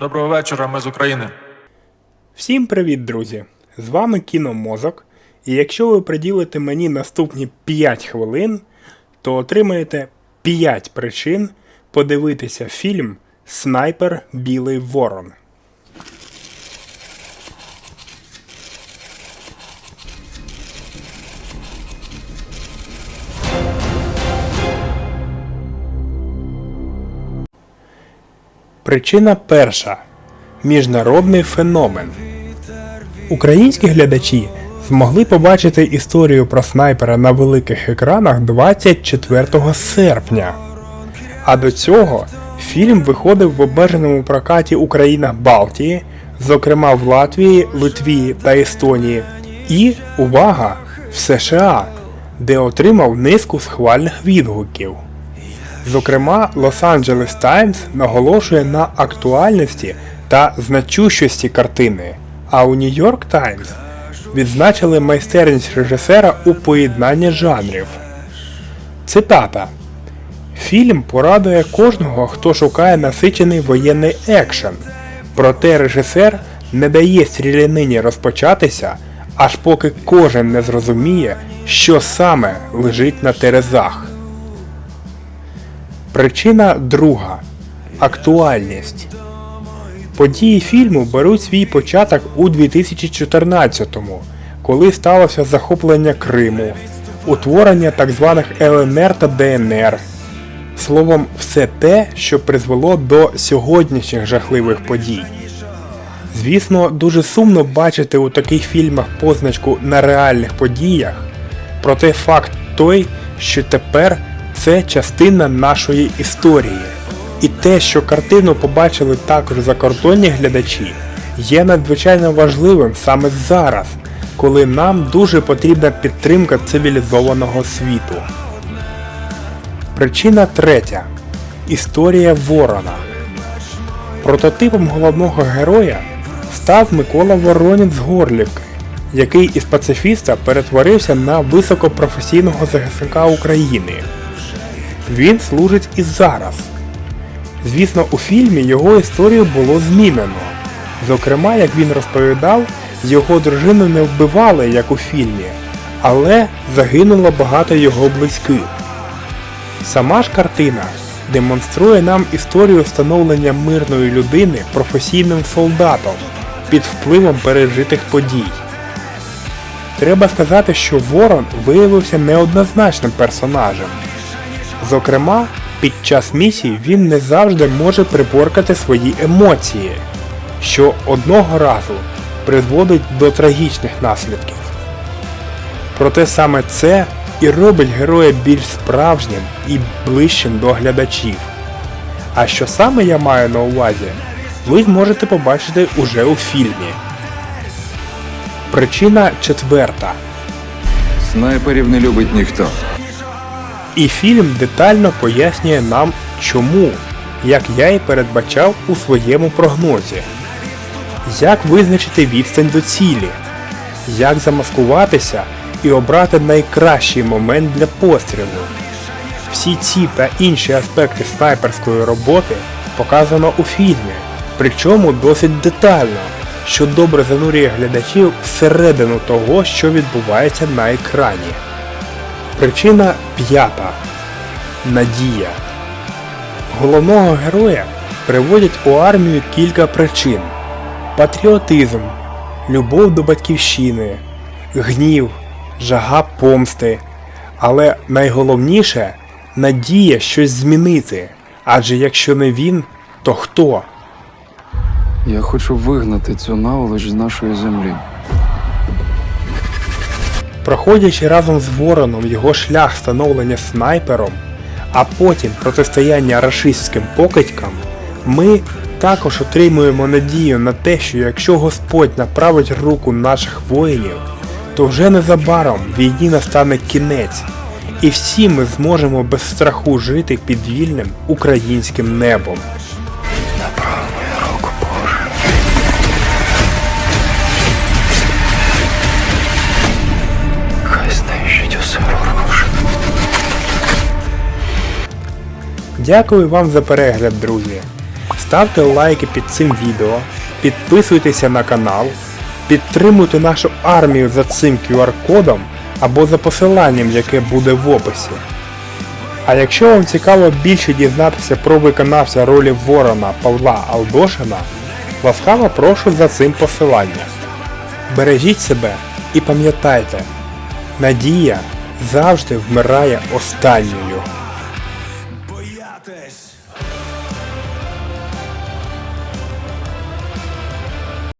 Доброго вечора, ми з України. Всім привіт, друзі! З вами Кіномозок, і якщо ви приділите мені наступні 5 хвилин, то отримаєте 5 причин подивитися фільм Снайпер Білий Ворон. Причина перша міжнародний феномен. Українські глядачі змогли побачити історію про снайпера на великих екранах 24 серпня. А до цього фільм виходив в обмеженому прокаті у країнах Балтії, зокрема в Латвії, Литві та Естонії, і, увага, в США, де отримав низку схвальних відгуків. Зокрема, Los-Angeles Times наголошує на актуальності та значущості картини, а у New York Times відзначили майстерність режисера у поєднанні жанрів. Цитата. Фільм порадує кожного, хто шукає насичений воєнний екшен. Проте режисер не дає стрілянині розпочатися, аж поки кожен не зрозуміє, що саме лежить на терезах. Причина друга актуальність. Події фільму беруть свій початок у 2014-му, коли сталося захоплення Криму, утворення так званих ЛНР та ДНР. Словом, все те, що призвело до сьогоднішніх жахливих подій. Звісно, дуже сумно бачити у таких фільмах позначку на реальних подіях, проте факт той, що тепер це частина нашої історії. І те, що картину побачили також закордонні глядачі, є надзвичайно важливим саме зараз, коли нам дуже потрібна підтримка цивілізованого світу. Причина третя. Історія Ворона. Прототипом головного героя став Микола Воронін з Горлівки, який із пацифіста перетворився на високопрофесійного захисника України. Він служить і зараз. Звісно, у фільмі його історію було змінено. Зокрема, як він розповідав, його дружину не вбивали, як у фільмі, але загинуло багато його близьких. Сама ж картина демонструє нам історію становлення мирної людини професійним солдатом під впливом пережитих подій. Треба сказати, що Ворон виявився неоднозначним персонажем. Зокрема, під час місії він не завжди може приборкати свої емоції, що одного разу призводить до трагічних наслідків. Проте саме це і робить героя більш справжнім і ближчим до глядачів. А що саме я маю на увазі, ви зможете побачити уже у фільмі. Причина четверта. Снайперів не любить ніхто. І фільм детально пояснює нам чому, як я і передбачав у своєму прогнозі. Як визначити відстань до цілі, як замаскуватися і обрати найкращий момент для пострілу. Всі ці та інші аспекти снайперської роботи показано у фільмі, причому досить детально, що добре занурює глядачів всередину того, що відбувається на екрані. Причина п'ята. Надія. Головного героя приводять у армію кілька причин: патріотизм, любов до батьківщини, гнів, жага помсти. Але найголовніше надія щось змінити. Адже якщо не він, то хто? Я хочу вигнати цю наволоч з нашої землі. Проходячи разом з Вороном його шлях становлення снайпером, а потім протистояння рашистським покидькам, ми також отримуємо надію на те, що якщо Господь направить руку наших воїнів, то вже незабаром війні настане кінець, і всі ми зможемо без страху жити під вільним українським небом. Дякую вам за перегляд, друзі. ставте лайки під цим відео, підписуйтеся на канал, підтримуйте нашу армію за цим QR-кодом або за посиланням, яке буде в описі. А якщо вам цікаво більше дізнатися про виконавця ролі Ворона Павла Алдошина, ласкаво прошу за цим посиланням. Бережіть себе і пам'ятайте, надія завжди вмирає останньою.